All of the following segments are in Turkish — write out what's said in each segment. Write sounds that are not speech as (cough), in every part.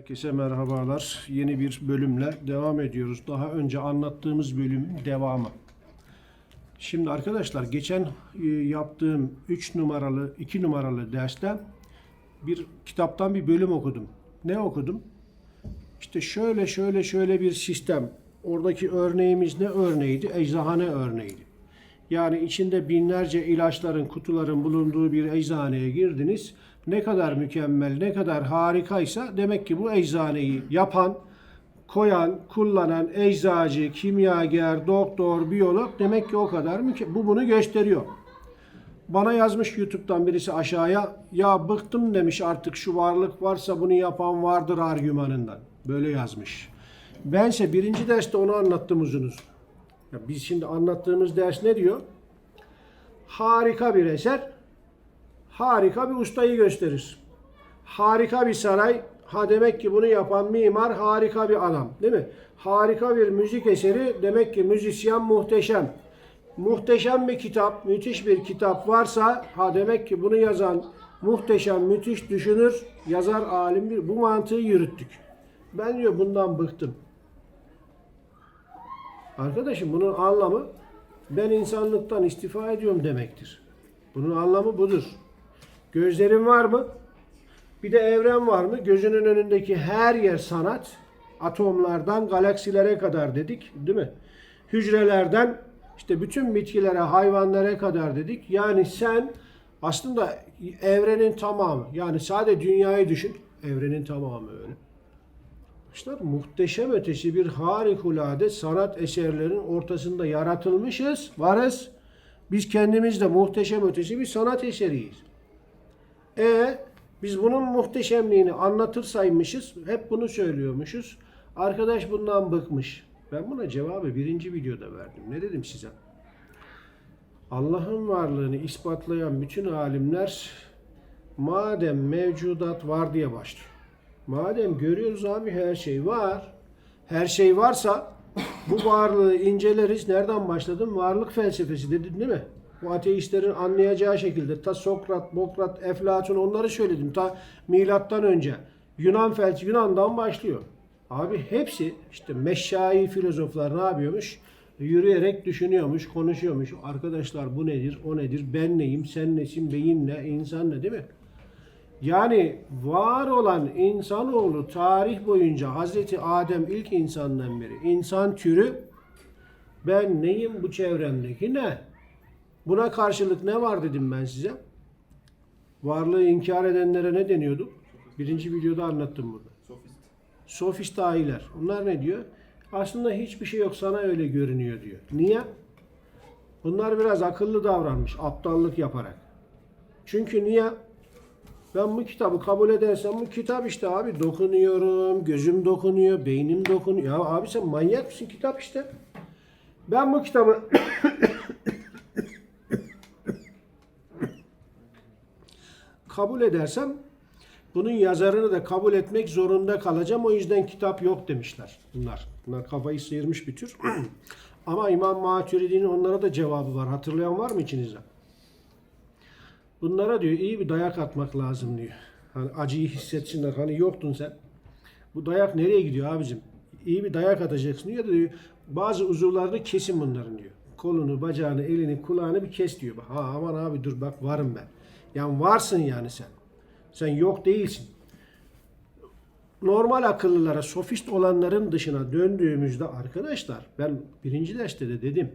Herkese merhabalar. Yeni bir bölümle devam ediyoruz. Daha önce anlattığımız bölüm devamı. Şimdi arkadaşlar geçen e, yaptığım 3 numaralı 2 numaralı derste bir kitaptan bir bölüm okudum. Ne okudum? İşte şöyle şöyle şöyle bir sistem. Oradaki örneğimiz ne örneğiydi? Eczahane örneğiydi. Yani içinde binlerce ilaçların, kutuların bulunduğu bir eczaneye girdiniz. Ne kadar mükemmel, ne kadar harikaysa demek ki bu eczaneyi yapan, koyan, kullanan eczacı, kimyager, doktor, biyolog demek ki o kadar müke- Bu bunu gösteriyor. Bana yazmış YouTube'dan birisi aşağıya ya bıktım demiş artık şu varlık varsa bunu yapan vardır argümanından. Böyle yazmış. Bense birinci derste onu anlattım uzun uzun. Ya biz şimdi anlattığımız ders ne diyor? Harika bir eser, harika bir ustayı gösterir. Harika bir saray, ha demek ki bunu yapan mimar harika bir adam, değil mi? Harika bir müzik eseri, demek ki müzisyen muhteşem. Muhteşem bir kitap, müthiş bir kitap varsa, ha demek ki bunu yazan muhteşem, müthiş düşünür, yazar alim bir. Bu mantığı yürüttük. Ben diyor bundan bıktım. Arkadaşım bunun anlamı ben insanlıktan istifa ediyorum demektir. Bunun anlamı budur. Gözlerin var mı? Bir de evren var mı? Gözünün önündeki her yer sanat. Atomlardan galaksilere kadar dedik, değil mi? Hücrelerden işte bütün bitkilere, hayvanlara kadar dedik. Yani sen aslında evrenin tamamı. Yani sadece dünyayı düşün. Evrenin tamamı öyle. İşte muhteşem ötesi bir harikulade sanat eserlerinin ortasında yaratılmışız, varız. Biz kendimiz de muhteşem ötesi bir sanat eseriyiz. E biz bunun muhteşemliğini anlatırsaymışız, hep bunu söylüyormuşuz. Arkadaş bundan bıkmış. Ben buna cevabı birinci videoda verdim. Ne dedim size? Allah'ın varlığını ispatlayan bütün alimler madem mevcudat var diye başlıyor. Madem görüyoruz abi her şey var. Her şey varsa bu varlığı inceleriz. Nereden başladım? Varlık felsefesi dedin değil mi? Bu ateistlerin anlayacağı şekilde. Ta Sokrat, Bokrat, Eflatun onları söyledim. Ta milattan önce. Yunan felsefe Yunan'dan başlıyor. Abi hepsi işte meşşai filozoflar ne yapıyormuş? Yürüyerek düşünüyormuş, konuşuyormuş. Arkadaşlar bu nedir, o nedir, ben neyim, sen nesin, beyin ne, insan ne değil mi? Yani var olan insanoğlu tarih boyunca Hazreti Adem ilk insandan beri insan türü ben neyim bu çevremdeki ne? Buna karşılık ne var dedim ben size. Varlığı inkar edenlere ne deniyordu? Birinci videoda anlattım burada. Sofist. Sofist ahiler. Onlar ne diyor? Aslında hiçbir şey yok sana öyle görünüyor diyor. Niye? Bunlar biraz akıllı davranmış aptallık yaparak. Çünkü niye? Ben bu kitabı kabul edersem bu kitap işte abi dokunuyorum, gözüm dokunuyor, beynim dokunuyor. Ya abi sen manyak mısın kitap işte. Ben bu kitabı kabul edersem bunun yazarını da kabul etmek zorunda kalacağım. O yüzden kitap yok demişler bunlar. Bunlar kafayı sıyırmış bir tür. (clears throat) Ama İmam Maturidi'nin onlara da cevabı var. Hatırlayan var mı içinizde? Bunlara diyor iyi bir dayak atmak lazım diyor. Hani acıyı hissetsinler. Hani yoktun sen. Bu dayak nereye gidiyor abicim? İyi bir dayak atacaksın diyor diyor. Bazı uzuvlarını kesin bunların diyor. Kolunu, bacağını, elini, kulağını bir kes diyor. Ha aman abi dur bak varım ben. Yani varsın yani sen. Sen yok değilsin. Normal akıllılara, sofist olanların dışına döndüğümüzde arkadaşlar ben birinci derste de dedim.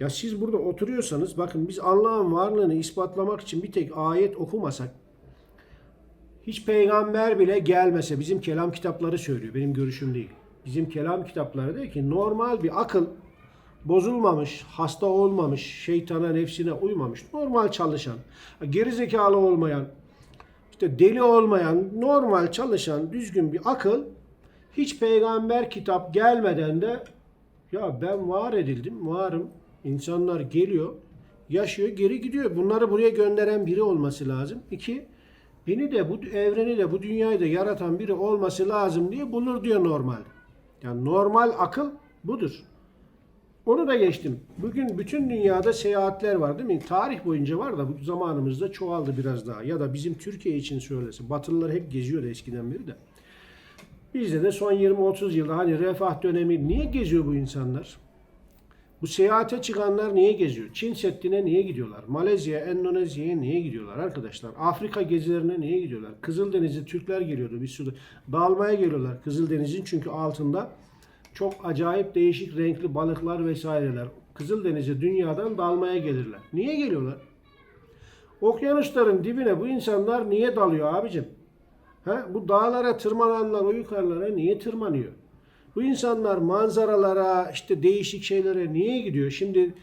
Ya siz burada oturuyorsanız bakın biz Allah'ın varlığını ispatlamak için bir tek ayet okumasak hiç peygamber bile gelmese bizim kelam kitapları söylüyor. Benim görüşüm değil. Bizim kelam kitapları diyor ki normal bir akıl bozulmamış, hasta olmamış, şeytana, nefsine uymamış, normal çalışan, gerizekalı olmayan, işte deli olmayan, normal çalışan, düzgün bir akıl hiç peygamber kitap gelmeden de ya ben var edildim, varım. İnsanlar geliyor, yaşıyor, geri gidiyor. Bunları buraya gönderen biri olması lazım. İki, beni de bu evreni de bu dünyayı da yaratan biri olması lazım diye bulur diyor normal. Yani normal akıl budur. Onu da geçtim. Bugün bütün dünyada seyahatler var değil mi? Tarih boyunca var da bu zamanımızda çoğaldı biraz daha. Ya da bizim Türkiye için söylese. Batılılar hep geziyordu eskiden beri de. Bizde de son 20-30 yılda hani refah dönemi niye geziyor bu insanlar? Bu seyahate çıkanlar niye geziyor? Çin Seddi'ne niye gidiyorlar? Malezya, Endonezya'ya niye gidiyorlar arkadaşlar? Afrika gezilerine niye gidiyorlar? Kızıldeniz'e Türkler geliyordu bir sürü. Dağılmaya geliyorlar Kızıldeniz'in çünkü altında çok acayip değişik renkli balıklar vesaireler. Kızıldeniz'e dünyadan dalmaya gelirler. Niye geliyorlar? Okyanusların dibine bu insanlar niye dalıyor abicim? Ha? Bu dağlara tırmananlar o yukarılara niye tırmanıyor? Bu insanlar manzaralara, işte değişik şeylere niye gidiyor? Şimdi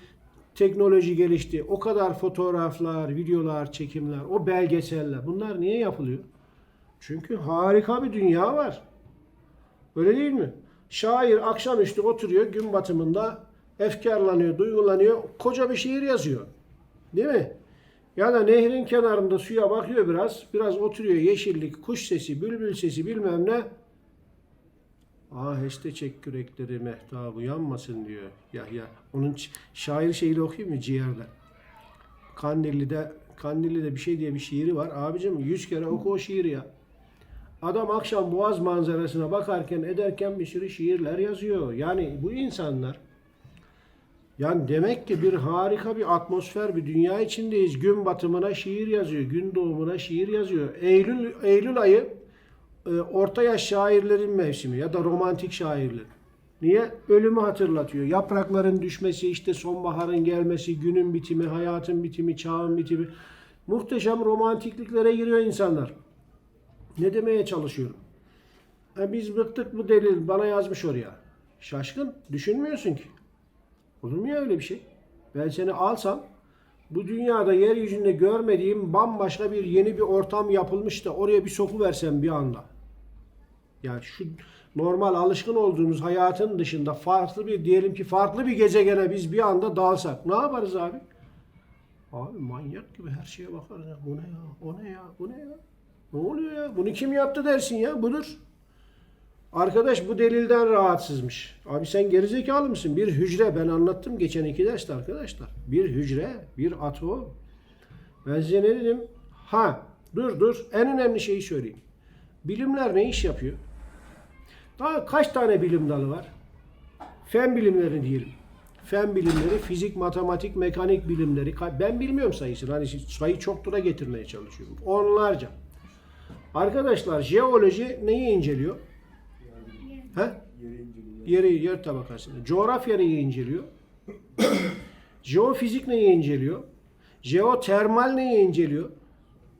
teknoloji gelişti. O kadar fotoğraflar, videolar, çekimler, o belgeseller bunlar niye yapılıyor? Çünkü harika bir dünya var. Öyle değil mi? Şair akşamüstü oturuyor gün batımında efkarlanıyor, duygulanıyor. Koca bir şiir yazıyor. Değil mi? Ya da nehrin kenarında suya bakıyor biraz. Biraz oturuyor yeşillik, kuş sesi, bülbül sesi bilmem ne. Aheste çek kürekleri mehtabı yanmasın diyor Yahya. Onun ç- şair şeyini okuyayım mı ciğerde? Kandilli'de Kandilli'de bir şey diye bir şiiri var. Abicim yüz kere oku o şiiri ya. Adam akşam boğaz manzarasına bakarken ederken bir sürü şiirler yazıyor. Yani bu insanlar yani demek ki bir harika bir atmosfer, bir dünya içindeyiz. Gün batımına şiir yazıyor, gün doğumuna şiir yazıyor. Eylül Eylül ayı e, orta yaş şairlerin mevsimi ya da romantik şairler. Niye? Ölümü hatırlatıyor. Yaprakların düşmesi, işte sonbaharın gelmesi, günün bitimi, hayatın bitimi, çağın bitimi. Muhteşem romantikliklere giriyor insanlar. Ne demeye çalışıyorum? E biz bıktık bu delil bana yazmış oraya. Şaşkın. Düşünmüyorsun ki. Olur mu ya öyle bir şey? Ben seni alsam bu dünyada yeryüzünde görmediğim bambaşka bir yeni bir ortam yapılmış da oraya bir soku versem bir anda. Yani şu normal alışkın olduğumuz hayatın dışında farklı bir diyelim ki farklı bir gezegene biz bir anda dalsak ne yaparız abi? Abi manyak gibi her şeye bakarız. Bu ne ya? O ne ya? Bu ne ya? Ne oluyor ya? Bunu kim yaptı dersin ya? Budur. Arkadaş bu delilden rahatsızmış. Abi sen gerizekalı mısın? Bir hücre ben anlattım geçen iki derste arkadaşlar. Bir hücre, bir atom. Ben size ne dedim? Ha dur dur en önemli şeyi söyleyeyim. Bilimler ne iş yapıyor? Daha kaç tane bilim dalı var? Fen bilimleri diyelim. Fen bilimleri, fizik, matematik, mekanik bilimleri. Ben bilmiyorum sayısını. Hani sayı çoktura getirmeye çalışıyorum. Onlarca. Arkadaşlar jeoloji neyi inceliyor? He? Yeri, yer tabakasını. Coğrafya neyi inceliyor? (coughs) Jeofizik neyi inceliyor? Jeotermal neyi inceliyor?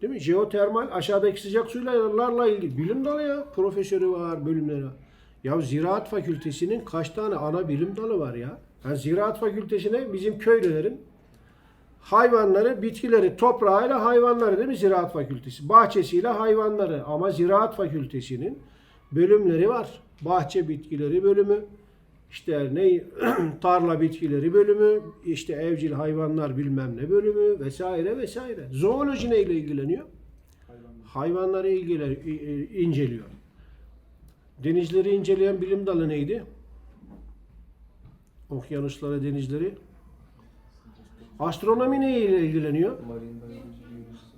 Değil mi? Jeotermal aşağıdaki sıcak suylarla ilgili bilim dalı ya. Profesörü var, bölümleri var. Ya Ziraat Fakültesinin kaç tane ana bilim dalı var ya? Yani Ziraat Fakültesine bizim köylülerin hayvanları, bitkileri, toprağıyla hayvanları değil mi Ziraat Fakültesi? Bahçesiyle hayvanları ama Ziraat Fakültesinin bölümleri var. Bahçe bitkileri bölümü, işte ne (clears throat) tarla bitkileri bölümü, işte evcil hayvanlar bilmem ne bölümü vesaire vesaire. Zooloji neyle ilgileniyor? Hayvanları ilgilen, inceliyor. Denizleri inceleyen bilim dalı neydi? Okyanusları, denizleri. Astronomi neyle ilgileniyor?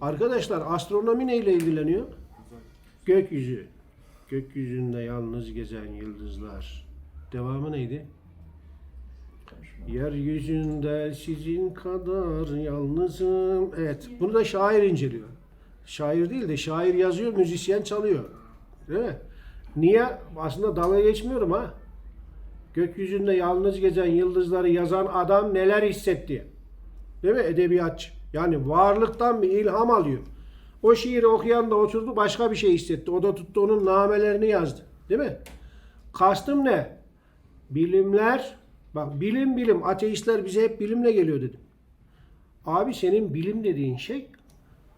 Arkadaşlar astronomi neyle ilgileniyor? Gökyüzü. Gökyüzünde yalnız gezen yıldızlar. Devamı neydi? Yeryüzünde sizin kadar yalnızım. Evet, bunu da şair inceliyor. Şair değil de şair yazıyor, müzisyen çalıyor. Değil mi? Niye? Aslında dalga geçmiyorum ha. Gökyüzünde yalnız gezen yıldızları yazan adam neler hissetti? Değil mi? Edebiyatçı. Yani varlıktan bir ilham alıyor. O şiiri okuyan da oturdu başka bir şey hissetti. O da tuttu onun namelerini yazdı. Değil mi? Kastım ne? Bilimler, bak bilim bilim, ateistler bize hep bilimle geliyor dedim. Abi senin bilim dediğin şey,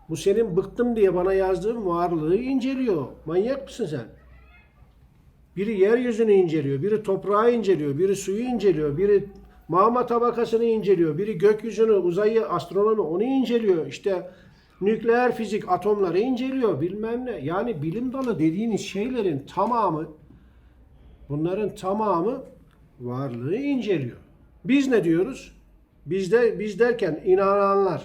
bu senin bıktım diye bana yazdığın varlığı inceliyor. Manyak mısın sen? Biri yeryüzünü inceliyor, biri toprağı inceliyor, biri suyu inceliyor, biri mağma tabakasını inceliyor, biri gökyüzünü, uzayı, astronomi onu inceliyor. İşte nükleer fizik, atomları inceliyor bilmem ne. Yani bilim dalı dediğiniz şeylerin tamamı, bunların tamamı varlığı inceliyor. Biz ne diyoruz? Bizde biz derken inananlar.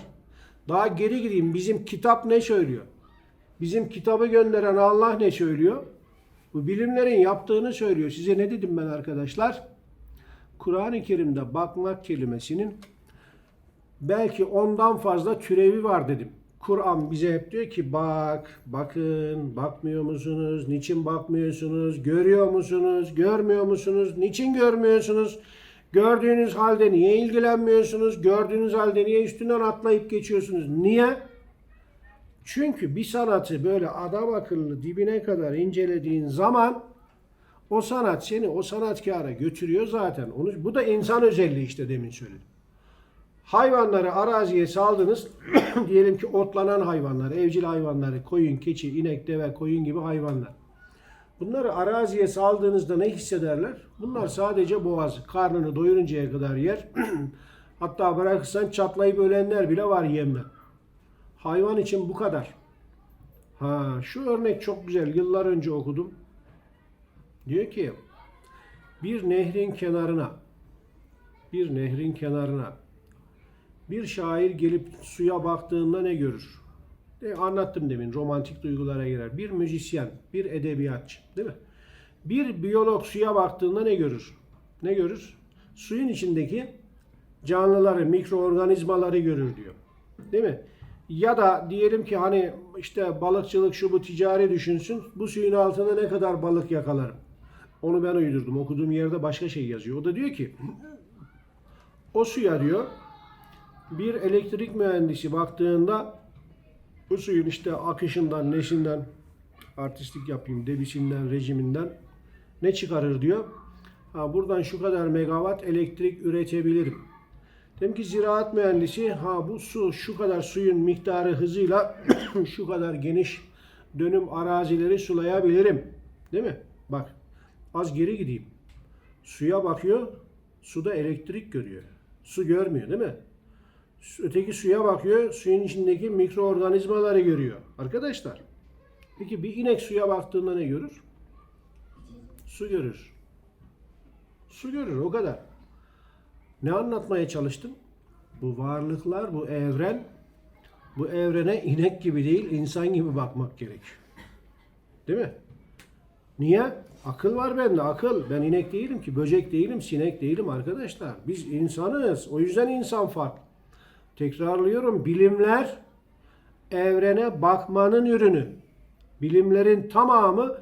Daha geri gideyim. Bizim kitap ne söylüyor? Bizim kitabı gönderen Allah ne söylüyor? Bu bilimlerin yaptığını söylüyor. Size ne dedim ben arkadaşlar? Kur'an-ı Kerim'de bakmak kelimesinin belki ondan fazla türevi var dedim. Kur'an bize hep diyor ki bak, bakın, bakmıyor musunuz? Niçin bakmıyorsunuz? Görüyor musunuz? Görmüyor musunuz? Niçin görmüyorsunuz? Gördüğünüz halde niye ilgilenmiyorsunuz? Gördüğünüz halde niye üstünden atlayıp geçiyorsunuz? Niye? Çünkü bir sanatı böyle adam akıllı dibine kadar incelediğin zaman o sanat seni o sanatkara götürüyor zaten. Onu, bu da insan özelliği işte demin söyledim. Hayvanları araziye saldınız. (clears throat) diyelim ki otlanan hayvanlar, evcil hayvanları, koyun, keçi, inek, deve, koyun gibi hayvanlar. Bunları araziye saldığınızda ne hissederler? Bunlar sadece boğaz, karnını doyuruncaya kadar yer. (clears throat) Hatta bırakırsan çatlayıp ölenler bile var yemle. Hayvan için bu kadar. Ha, şu örnek çok güzel. Yıllar önce okudum. Diyor ki bir nehrin kenarına bir nehrin kenarına bir şair gelip suya baktığında ne görür? De, anlattım demin romantik duygulara girer. Bir müzisyen, bir edebiyatçı değil mi? Bir biyolog suya baktığında ne görür? Ne görür? Suyun içindeki canlıları, mikroorganizmaları görür diyor. Değil mi? Ya da diyelim ki hani işte balıkçılık şu bu ticari düşünsün. Bu suyun altında ne kadar balık yakalarım? Onu ben uydurdum. Okuduğum yerde başka şey yazıyor. O da diyor ki o suya diyor bir elektrik mühendisi baktığında bu suyun işte akışından, neşinden, artistlik yapayım, debisinden, rejiminden ne çıkarır diyor. Ha, buradan şu kadar megawatt elektrik üretebilirim. Dedim ki ziraat mühendisi ha bu su şu kadar suyun miktarı hızıyla (clears throat) şu kadar geniş dönüm arazileri sulayabilirim. Değil mi? Bak az geri gideyim. Suya bakıyor, suda elektrik görüyor. Su görmüyor değil mi? Öteki suya bakıyor, suyun içindeki mikroorganizmaları görüyor. Arkadaşlar, peki bir inek suya baktığında ne görür? Su görür. Su görür, o kadar. Ne anlatmaya çalıştım? Bu varlıklar, bu evren, bu evrene inek gibi değil, insan gibi bakmak gerek. Değil mi? Niye? Akıl var bende, akıl. Ben inek değilim ki, böcek değilim, sinek değilim arkadaşlar. Biz insanız. O yüzden insan farklı. Tekrarlıyorum, bilimler evrene bakmanın ürünü. Bilimlerin tamamı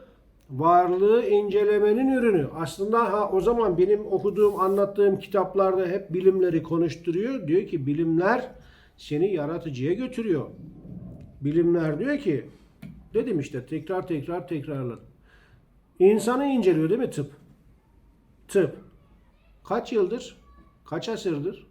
varlığı incelemenin ürünü. Aslında ha o zaman benim okuduğum, anlattığım kitaplarda hep bilimleri konuşturuyor. Diyor ki bilimler seni yaratıcıya götürüyor. Bilimler diyor ki dedim işte tekrar tekrar tekrarladım. İnsanı inceliyor değil mi tıp? Tıp. Kaç yıldır? Kaç asırdır?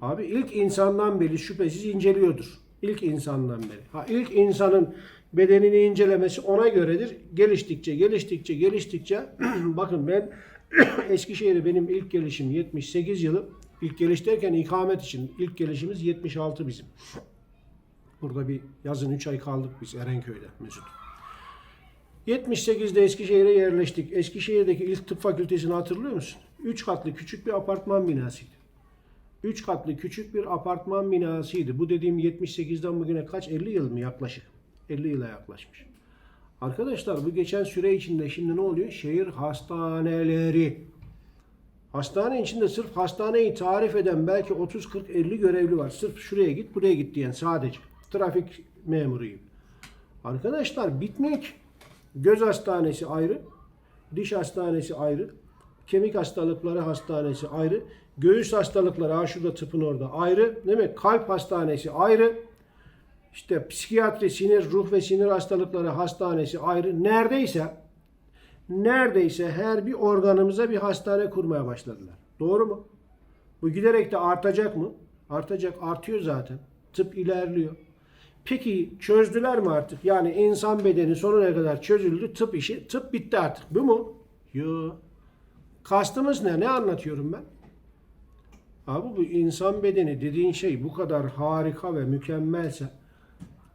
Abi ilk insandan beri şüphesiz inceliyordur. İlk insandan beri. Ha ilk insanın bedenini incelemesi ona göredir. Geliştikçe, geliştikçe, geliştikçe (clears throat) bakın ben (clears throat) Eskişehir'e benim ilk gelişim 78 yılı. İlk geliş derken ikamet için ilk gelişimiz 76 bizim. Burada bir yazın 3 ay kaldık biz Erenköy'de Mesut. 78'de Eskişehir'e yerleştik. Eskişehir'deki ilk tıp fakültesini hatırlıyor musun? 3 katlı küçük bir apartman binasıydı. 3 katlı küçük bir apartman binasıydı. Bu dediğim 78'den bugüne kaç? 50 yıl mı yaklaşık? 50 yıla yaklaşmış. Arkadaşlar bu geçen süre içinde şimdi ne oluyor? Şehir hastaneleri. Hastane içinde sırf hastaneyi tarif eden belki 30 40 50 görevli var. Sırf şuraya git, buraya git diyen sadece. Trafik memuruyum. Arkadaşlar bitmiyor ki. Göz hastanesi ayrı, diş hastanesi ayrı, kemik hastalıkları hastanesi ayrı, göğüs hastalıkları ha şurada tıpın orada ayrı, değil mi? Kalp hastanesi ayrı, işte psikiyatri, sinir, ruh ve sinir hastalıkları hastanesi ayrı. Neredeyse neredeyse her bir organımıza bir hastane kurmaya başladılar. Doğru mu? Bu giderek de artacak mı? Artacak, artıyor zaten. Tıp ilerliyor. Peki çözdüler mi artık? Yani insan bedeni sonuna kadar çözüldü. Tıp işi, tıp bitti artık. Bu mu? Yok. Kastımız ne? Ne anlatıyorum ben? Abi bu insan bedeni dediğin şey bu kadar harika ve mükemmelse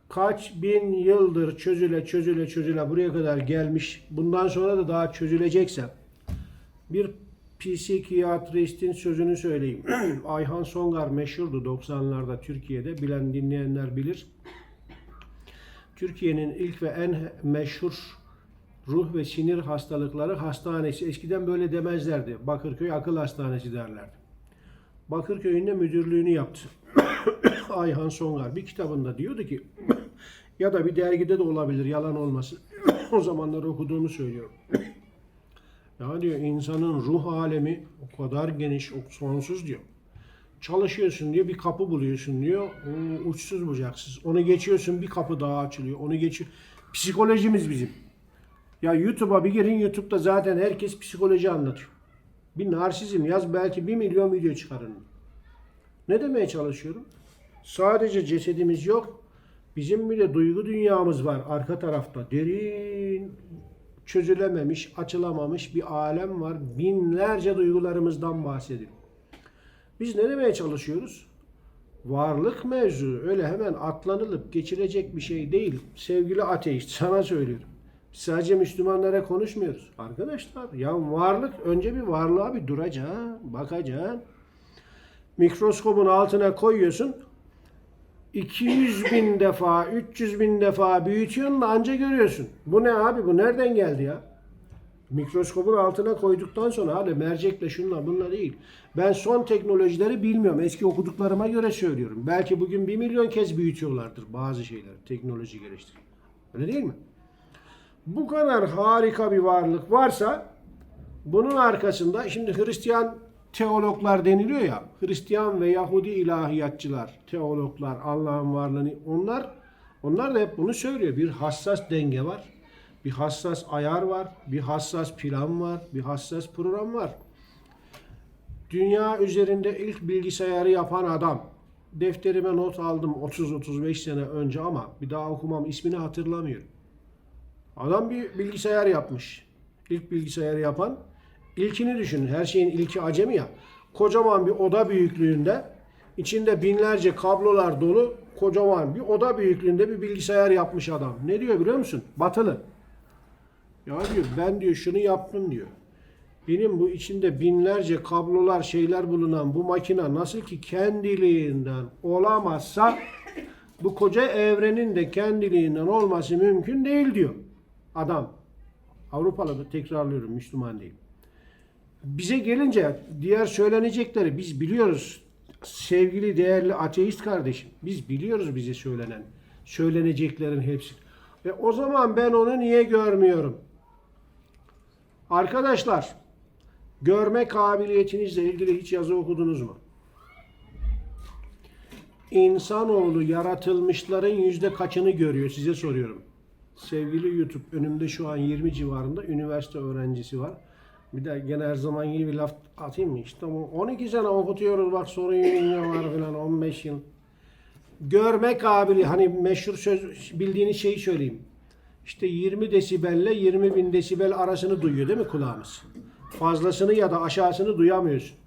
kaç bin yıldır çözüle çözüle çözüle buraya kadar gelmiş. Bundan sonra da daha çözülecekse bir psikiyatristin sözünü söyleyeyim. (clears throat) Ayhan Songar meşhurdu 90'larda Türkiye'de. Bilen dinleyenler bilir. Türkiye'nin ilk ve en meşhur ruh ve sinir hastalıkları hastanesi. Eskiden böyle demezlerdi. Bakırköy akıl hastanesi derlerdi. Bakırköy'ün de müdürlüğünü yaptı. (clears throat) Ayhan Songar bir kitabında diyordu ki (clears throat) ya da bir dergide de olabilir yalan olmasın. o zamanlar okuduğunu söylüyorum. Ya diyor insanın ruh alemi o kadar geniş, o sonsuz diyor. Çalışıyorsun diyor bir kapı buluyorsun diyor. O uçsuz bucaksız. Onu geçiyorsun bir kapı daha açılıyor. Onu geçiyor. Psikolojimiz bizim. Ya YouTube'a bir girin YouTube'da zaten herkes psikoloji anlatıyor. Bir narsizm yaz belki bir milyon video çıkarın. Ne demeye çalışıyorum? Sadece cesedimiz yok. Bizim bir de duygu dünyamız var arka tarafta. Derin, çözülememiş, açılamamış bir alem var. Binlerce duygularımızdan bahsediyor. Biz ne demeye çalışıyoruz? Varlık mevzu öyle hemen atlanılıp geçilecek bir şey değil. Sevgili ateist sana söylüyorum. Sadece Müslümanlara konuşmuyoruz. Arkadaşlar ya varlık önce bir varlığa bir duracaksın, bakacaksın. Mikroskopun altına koyuyorsun. 200 bin defa, 300 bin defa büyütüyorsun da anca görüyorsun. Bu ne abi? Bu nereden geldi ya? Mikroskopun altına koyduktan sonra hadi mercekle şunla bununla değil. Ben son teknolojileri bilmiyorum. Eski okuduklarıma göre söylüyorum. Belki bugün bir milyon kez büyütüyorlardır bazı şeyleri. Teknoloji geliştiriyor. Öyle değil mi? Bu kadar harika bir varlık varsa bunun arkasında şimdi Hristiyan teologlar deniliyor ya. Hristiyan ve Yahudi ilahiyatçılar, teologlar, Allah'ın varlığını onlar onlar da hep bunu söylüyor. Bir hassas denge var. Bir hassas ayar var, bir hassas plan var, bir hassas program var. Dünya üzerinde ilk bilgisayarı yapan adam. Defterime not aldım 30-35 sene önce ama bir daha okumam ismini hatırlamıyorum. Adam bir bilgisayar yapmış. İlk bilgisayarı yapan. İlkini düşünün. Her şeyin ilki acemi ya. Kocaman bir oda büyüklüğünde içinde binlerce kablolar dolu kocaman bir oda büyüklüğünde bir bilgisayar yapmış adam. Ne diyor biliyor musun? Batılı. Ya diyor ben diyor şunu yaptım diyor. Benim bu içinde binlerce kablolar şeyler bulunan bu makine nasıl ki kendiliğinden olamazsa bu koca evrenin de kendiliğinden olması mümkün değil diyor. Adam. Avrupalı tekrarlıyorum Müslüman değil. Bize gelince diğer söylenecekleri biz biliyoruz. Sevgili değerli ateist kardeşim biz biliyoruz bize söylenen söyleneceklerin hepsi. Ve o zaman ben onu niye görmüyorum? Arkadaşlar, görme kabiliyetinizle ilgili hiç yazı okudunuz mu? İnsanoğlu yaratılmışların yüzde kaçını görüyor size soruyorum. Sevgili YouTube önümde şu an 20 civarında üniversite öğrencisi var. Bir de gene her zaman gibi bir laf atayım mı? İşte bu 12 sene okutuyoruz bak sorun var falan 15 yıl. Görme kabili hani meşhur söz bildiğiniz şeyi söyleyeyim. İşte 20 desibelle 20 bin desibel arasını duyuyor değil mi kulağımız? Fazlasını ya da aşağısını duyamıyorsun.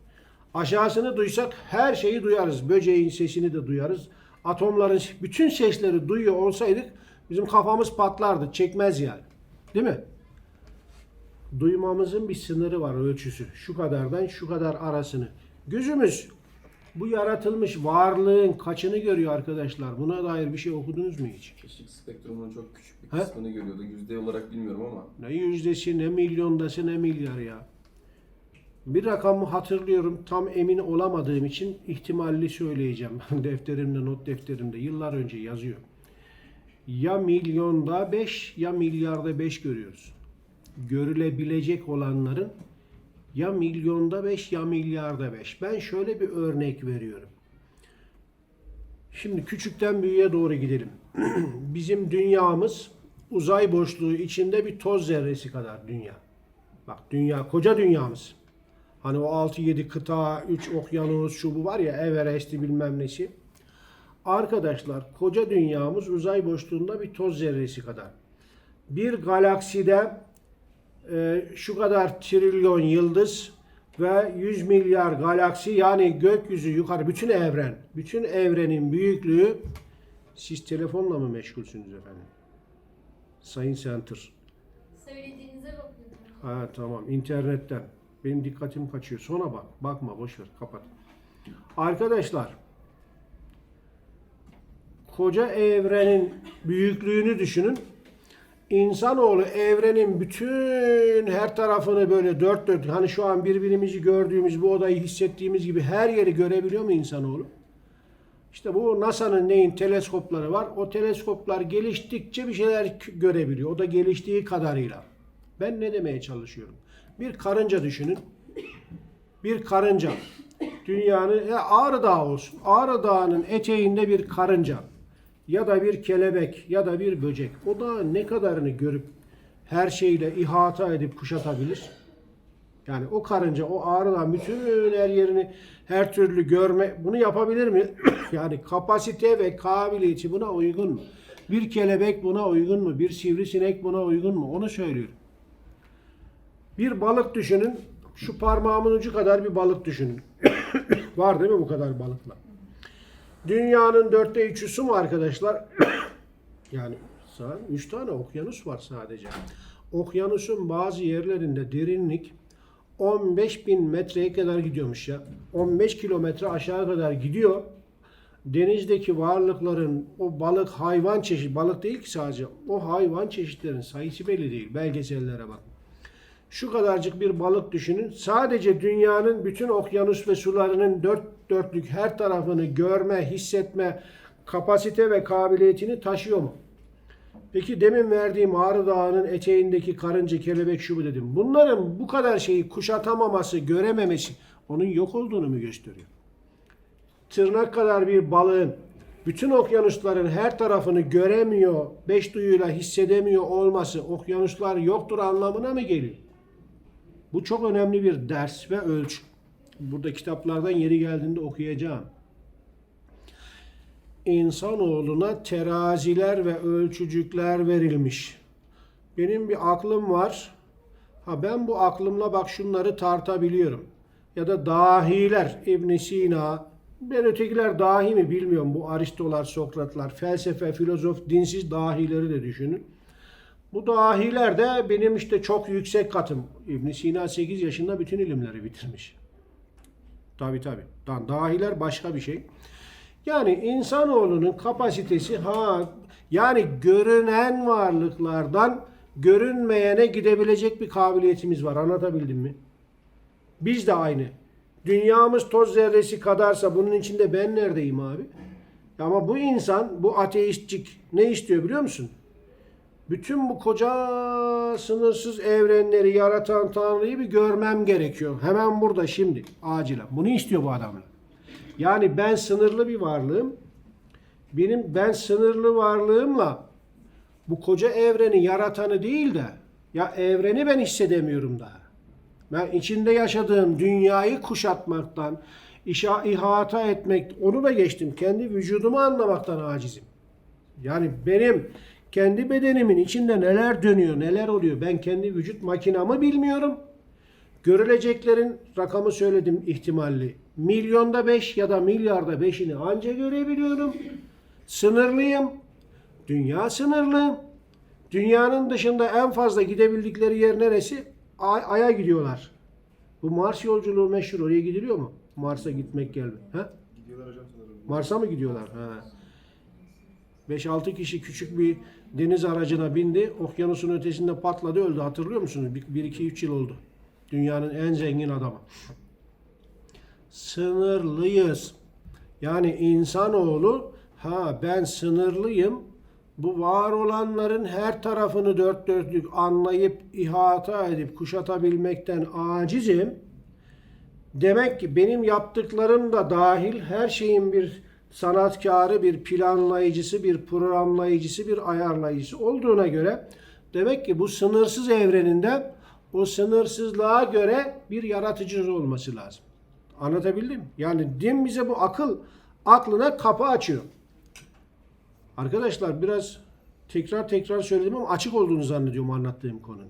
Aşağısını duysak her şeyi duyarız. Böceğin sesini de duyarız. Atomların bütün sesleri duyuyor olsaydık bizim kafamız patlardı. Çekmez yani. Değil mi? Duymamızın bir sınırı var ölçüsü. Şu kadardan şu kadar arasını. Gözümüz bu yaratılmış varlığın kaçını görüyor arkadaşlar? Buna dair bir şey okudunuz mu hiç? Işık spektrumunun çok küçük bir He? kısmını görüyordu. Yüzde olarak bilmiyorum ama. Ne yüzdesi, ne milyondası, ne milyar ya. Bir rakamı hatırlıyorum. Tam emin olamadığım için ihtimalli söyleyeceğim. (laughs) Defterimde, not defterimde yıllar önce yazıyor. Ya milyonda 5 ya milyarda 5 görüyoruz. Görülebilecek olanların ya milyonda 5 ya milyarda 5. Ben şöyle bir örnek veriyorum. Şimdi küçükten büyüğe doğru gidelim. (clears throat) Bizim dünyamız uzay boşluğu içinde bir toz zerresi kadar dünya. Bak dünya, koca dünyamız. Hani o 6-7 kıta, 3 okyanus şu bu var ya Everest'i bilmem nesi. Arkadaşlar koca dünyamız uzay boşluğunda bir toz zerresi kadar. Bir galakside e, şu kadar trilyon yıldız ve 100 milyar galaksi yani gökyüzü yukarı bütün evren, bütün evrenin büyüklüğü siz telefonla mı meşgulsünüz efendim? Sayın Center. Söylediğinize bakıyorum. Ha tamam internetten. Benim dikkatim kaçıyor. Sonra bak. Bakma boş ver. Kapat. Arkadaşlar koca evrenin büyüklüğünü düşünün. İnsanoğlu evrenin bütün her tarafını böyle dört dört hani şu an birbirimizi gördüğümüz bu odayı hissettiğimiz gibi her yeri görebiliyor mu insanoğlu? İşte bu NASA'nın neyin teleskopları var. O teleskoplar geliştikçe bir şeyler görebiliyor. O da geliştiği kadarıyla. Ben ne demeye çalışıyorum? Bir karınca düşünün. Bir karınca. Dünyanın ya Ağrı Dağı olsun. Ağrı Dağı'nın eteğinde bir karınca ya da bir kelebek ya da bir böcek. O da ne kadarını görüp her şeyle ihata edip kuşatabilir? Yani o karınca, o ağrıdan bütün her yerini her türlü görme, bunu yapabilir mi? (clears throat) yani kapasite ve kabiliyeti buna uygun mu? Bir kelebek buna uygun mu? Bir sivrisinek buna uygun mu? Onu söylüyorum. Bir balık düşünün. Şu parmağımın ucu kadar bir balık düşünün. (clears throat) Var değil mi bu kadar balıklar? Dünyanın dörtte üçü su mu arkadaşlar? (coughs) yani üç tane okyanus var sadece. Okyanusun bazı yerlerinde derinlik 15 bin metreye kadar gidiyormuş ya. 15 kilometre aşağı kadar gidiyor. Denizdeki varlıkların o balık hayvan çeşit balık değil ki sadece o hayvan çeşitlerin sayısı belli değil. Belgesellere bak. Şu kadarcık bir balık düşünün. Sadece dünyanın bütün okyanus ve sularının dört dörtlük her tarafını görme, hissetme kapasite ve kabiliyetini taşıyor mu? Peki demin verdiğim Ağrı Dağı'nın eteğindeki karınca, kelebek şu dedim. Bunların bu kadar şeyi kuşatamaması, görememesi onun yok olduğunu mu gösteriyor? Tırnak kadar bir balığın bütün okyanusların her tarafını göremiyor, beş duyuyla hissedemiyor olması okyanuslar yoktur anlamına mı geliyor? Bu çok önemli bir ders ve ölçü. Burada kitaplardan yeri geldiğinde okuyacağım. İnsanoğluna teraziler ve ölçücükler verilmiş. Benim bir aklım var. Ha ben bu aklımla bak şunları tartabiliyorum. Ya da dahiler İbn Sina. Ben ötekiler dahi mi bilmiyorum. Bu Aristolar, Sokratlar, felsefe, filozof, dinsiz dahileri de düşünün. Bu dahiler de benim işte çok yüksek katım. İbn Sina 8 yaşında bütün ilimleri bitirmiş. Tabi tabi. Dahiler başka bir şey. Yani insanoğlunun kapasitesi ha yani görünen varlıklardan görünmeyene gidebilecek bir kabiliyetimiz var. Anlatabildim mi? Biz de aynı. Dünyamız toz zerresi kadarsa bunun içinde ben neredeyim abi? Ama bu insan, bu ateistçik ne istiyor biliyor musun? Bütün bu koca sınırsız evrenleri yaratan Tanrı'yı bir görmem gerekiyor. Hemen burada şimdi acilen. Bunu istiyor bu adamlar. Yani ben sınırlı bir varlığım. Benim ben sınırlı varlığımla bu koca evreni yaratanı değil de ya evreni ben hissedemiyorum daha. Ben içinde yaşadığım dünyayı kuşatmaktan, işa ihata etmek, onu da geçtim. Kendi vücudumu anlamaktan acizim. Yani benim kendi bedenimin içinde neler dönüyor, neler oluyor. Ben kendi vücut makinamı bilmiyorum. Görüleceklerin rakamı söyledim ihtimalli. Milyonda 5 ya da milyarda 5'ini anca görebiliyorum. Sınırlıyım. Dünya sınırlı. Dünyanın dışında en fazla gidebildikleri yer neresi? Ay, Ay'a gidiyorlar. Bu Mars yolculuğu meşhur. Oraya gidiliyor mu? Mars'a gitmek gelmek. Ha? Gidiyorlar hocam sanırım. Mars'a mı gidiyorlar? Ha. 5-6 kişi küçük bir deniz aracına bindi. Okyanusun ötesinde patladı öldü. Hatırlıyor musunuz? 1-2-3 yıl oldu. Dünyanın en zengin adamı. Sınırlıyız. Yani insanoğlu ha ben sınırlıyım. Bu var olanların her tarafını dört dörtlük anlayıp ihata edip kuşatabilmekten acizim. Demek ki benim yaptıklarım da dahil her şeyin bir sanatkarı, bir planlayıcısı, bir programlayıcısı, bir ayarlayıcısı olduğuna göre demek ki bu sınırsız evreninde o sınırsızlığa göre bir yaratıcı olması lazım. Anlatabildim? mi? Yani din bize bu akıl aklına kapı açıyor. Arkadaşlar biraz tekrar tekrar söyledim ama açık olduğunu zannediyorum anlattığım konunun.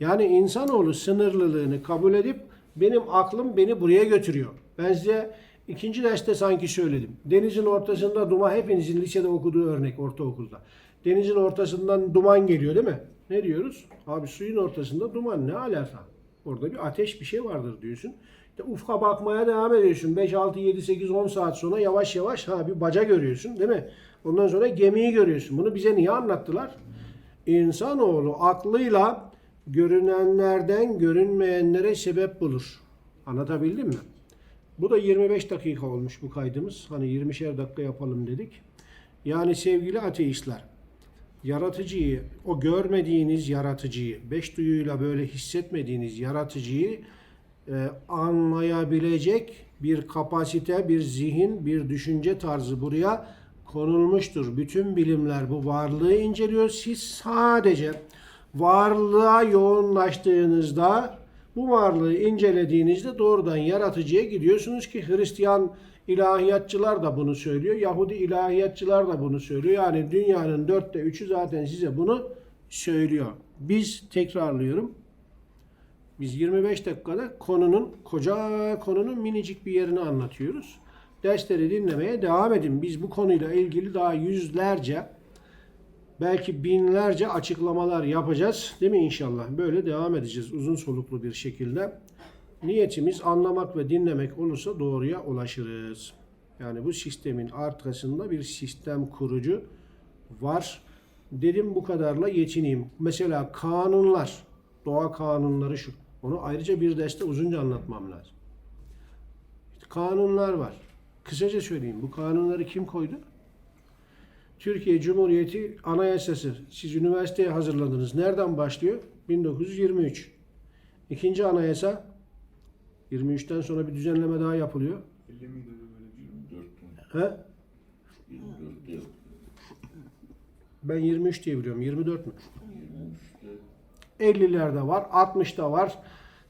Yani insanoğlu sınırlılığını kabul edip benim aklım beni buraya götürüyor. Ben size ikinci derste sanki söyledim. Denizin ortasında duman hepinizin lisede okuduğu örnek ortaokulda. Denizin ortasından duman geliyor değil mi? Ne diyoruz? Abi suyun ortasında duman ne alaka? Orada bir ateş bir şey vardır diyorsun. İşte ufka bakmaya devam ediyorsun. 5, 6, 7, 8, 10 saat sonra yavaş yavaş ha bir baca görüyorsun değil mi? Ondan sonra gemiyi görüyorsun. Bunu bize niye anlattılar? insanoğlu aklıyla görünenlerden görünmeyenlere sebep bulur. Anlatabildim mi? Bu da 25 dakika olmuş bu kaydımız. Hani 20'şer dakika yapalım dedik. Yani sevgili ateistler, yaratıcıyı, o görmediğiniz yaratıcıyı, beş duyuyla böyle hissetmediğiniz yaratıcıyı e, anlayabilecek bir kapasite, bir zihin, bir düşünce tarzı buraya konulmuştur. Bütün bilimler bu varlığı inceliyor. Siz sadece varlığa yoğunlaştığınızda, bu varlığı incelediğinizde doğrudan yaratıcıya gidiyorsunuz ki Hristiyan ilahiyatçılar da bunu söylüyor. Yahudi ilahiyatçılar da bunu söylüyor. Yani dünyanın dörtte üçü zaten size bunu söylüyor. Biz tekrarlıyorum. Biz 25 dakikada konunun, koca konunun minicik bir yerini anlatıyoruz. Dersleri dinlemeye devam edin. Biz bu konuyla ilgili daha yüzlerce, belki binlerce açıklamalar yapacağız. Değil mi inşallah? Böyle devam edeceğiz uzun soluklu bir şekilde. Niyetimiz anlamak ve dinlemek olursa doğruya ulaşırız. Yani bu sistemin arkasında bir sistem kurucu var. Dedim bu kadarla yetineyim. Mesela kanunlar, doğa kanunları şu. Onu ayrıca bir derste uzunca anlatmam lazım. Kanunlar var. Kısaca söyleyeyim. Bu kanunları kim koydu? Türkiye Cumhuriyeti Anayasası. Siz üniversiteye hazırladınız. Nereden başlıyor? 1923. İkinci anayasa 23'ten sonra bir düzenleme daha yapılıyor. 50 miydi böyle bir şey? 24 mü? He? 24 değil. Ben 23 diye biliyorum. 24 mü? 23'te 50'lerde var, 60'da var.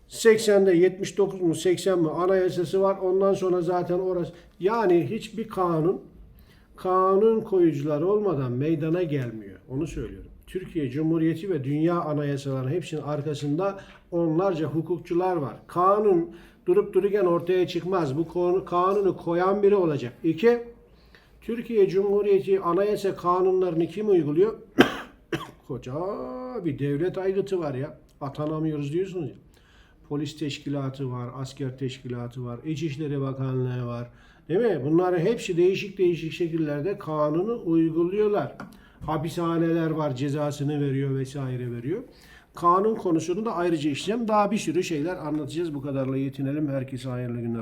80'de 79 mu 80 mi anayasası var. Ondan sonra zaten orası yani hiçbir kanun kanun koyucular olmadan meydana gelmiyor. Onu söylüyorum. Türkiye Cumhuriyeti ve dünya anayasalarının hepsinin arkasında onlarca hukukçular var. Kanun durup dururken ortaya çıkmaz. Bu konu, kanunu koyan biri olacak. İki, Türkiye Cumhuriyeti anayasa kanunlarını kim uyguluyor? (coughs) Koca bir devlet aygıtı var ya. Atanamıyoruz diyorsunuz ya. Polis teşkilatı var, asker teşkilatı var, İçişleri Bakanlığı var. Değil mi? Bunların hepsi değişik değişik şekillerde kanunu uyguluyorlar. Hapishaneler var, cezasını veriyor vesaire veriyor. Kanun konusunu da ayrıca işleyeceğim. Daha bir sürü şeyler anlatacağız. Bu kadarla yetinelim. Herkese hayırlı günler.